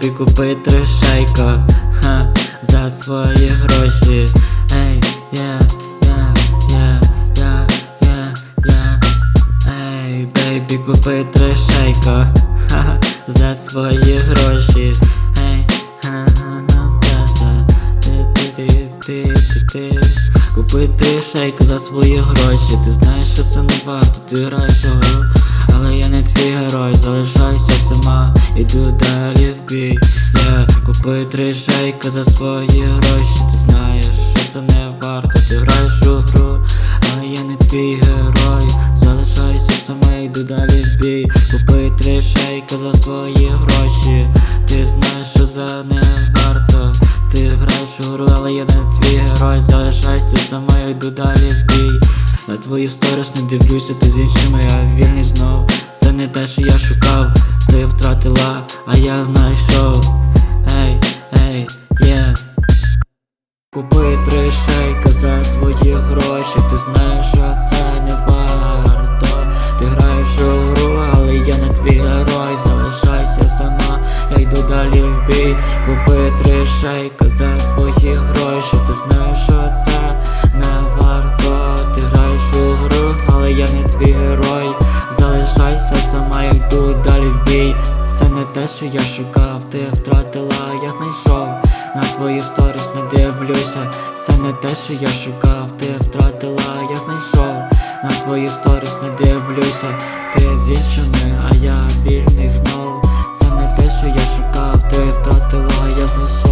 бейбі, купи три шейка Ха, за свої гроші. Ей, я, я, я, я, я, я. Ей, бейбі, купи три шейка Ха, за свої гроші. Ей, ха, ха, ха, та, ти, ти, ти, ти, Купи три шейка за свої гроші. Ти знаєш, що це не варто, ти граєш у гру Але я не твій герой, залишайся сама. Іду далі в бій. Yeah. Купи три шейка за свої гроші. Ти знаєш, що це не варто, ти граєш у гру Але я не твій герой, залишайся сама, йду далі в бій. Купи три шейка за свої гроші. Ти знаєш, що за не варто. Ти граєш у гру, але я не твій герой. Залишайся сама, я йду далі в бій твої сторіс не дивлюся, ти з іншими, я вільний знов. Це не те, що я шукав, ти втратила, а я знайшов. Ей, ей, є. Купи три шейка за свої гроші, ти знаєш, що це не варто. Ти граєш у гру, але я не твій герой, залишайся сама, я йду далі в бій. Купи три шейка за свої гроші, твій герой, залишайся сама, йду далі в бій. Це не те, що я шукав, ти втратила, я знайшов. На твої сторіс не дивлюся, це не те, що я шукав, ти втратила, я знайшов. На твої сторіс не дивлюся, ти з а я вільний знов. Це не те, що я шукав, ти втратила, я знайшов.